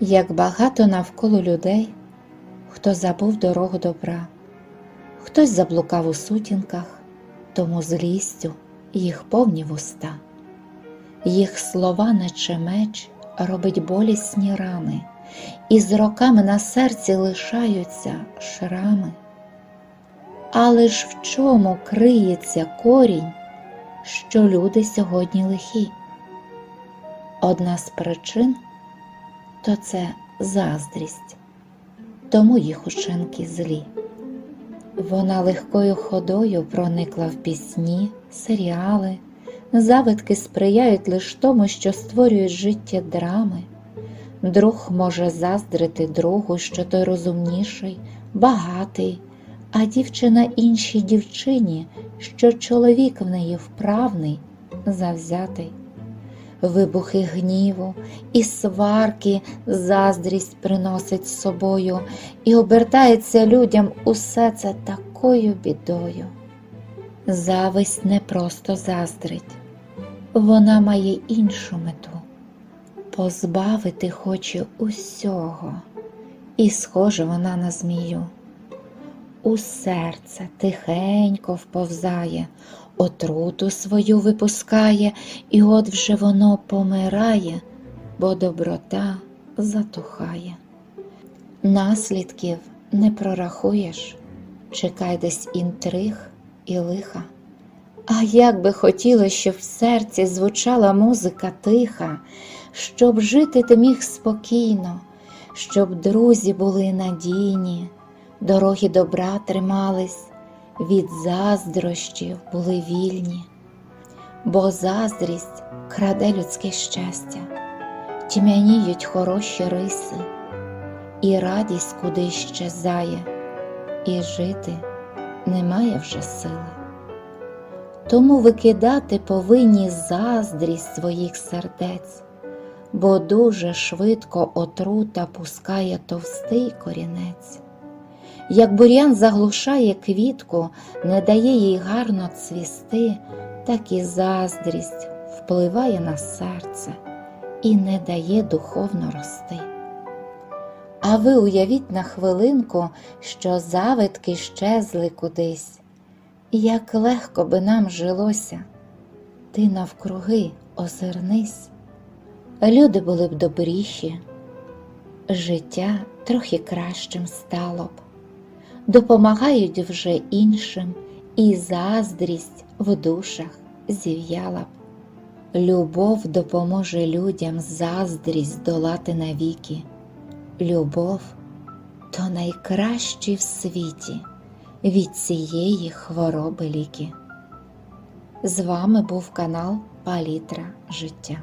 як багато навколо людей, хто забув дорогу добра, хтось заблукав у сутінках, тому злістю їх повні вуста, їх слова, наче меч, робить болісні рани, і з роками на серці лишаються шрами. Але ж в чому криється корінь, що люди сьогодні лихі? Одна з причин то це заздрість, тому їх учинки злі. Вона легкою ходою проникла в пісні, серіали, завитки сприяють лиш тому, що створюють життя драми. Друг може заздрити другу, що той розумніший, багатий, а дівчина іншій дівчині, що чоловік в неї вправний, завзятий. Вибухи гніву і сварки заздрість приносить з собою, і обертається людям усе це такою бідою. Зависть не просто заздрить, вона має іншу мету позбавити хоче усього, і схожа вона на змію. У серце тихенько вповзає, отруту свою випускає, і от вже воно помирає, бо доброта затухає. Наслідків не прорахуєш, чекай десь інтриг і лиха. А як би хотілося, щоб в серці звучала музика тиха, щоб жити ти міг спокійно, щоб друзі були надійні, дороги добра тримались, від заздрощів були вільні, бо заздрість краде людське щастя, тьмяніють хороші риси, і радість куди щезає, і жити немає вже сили. Тому викидати повинні заздрість своїх сердець, бо дуже швидко отрута пускає товстий корінець. Як бур'ян заглушає квітку, не дає їй гарно цвісти, так і заздрість впливає на серце і не дає духовно рости. А ви уявіть на хвилинку, що завитки щезли кудись. Як легко би нам жилося, ти навкруги озирнись, люди були б добріші, життя трохи кращим стало б, допомагають вже іншим, і заздрість в душах зів'яла б. Любов допоможе людям заздрість долати навіки. Любов то найкращий в світі від цієї хвороби ліки. З вами був канал Палітра життя.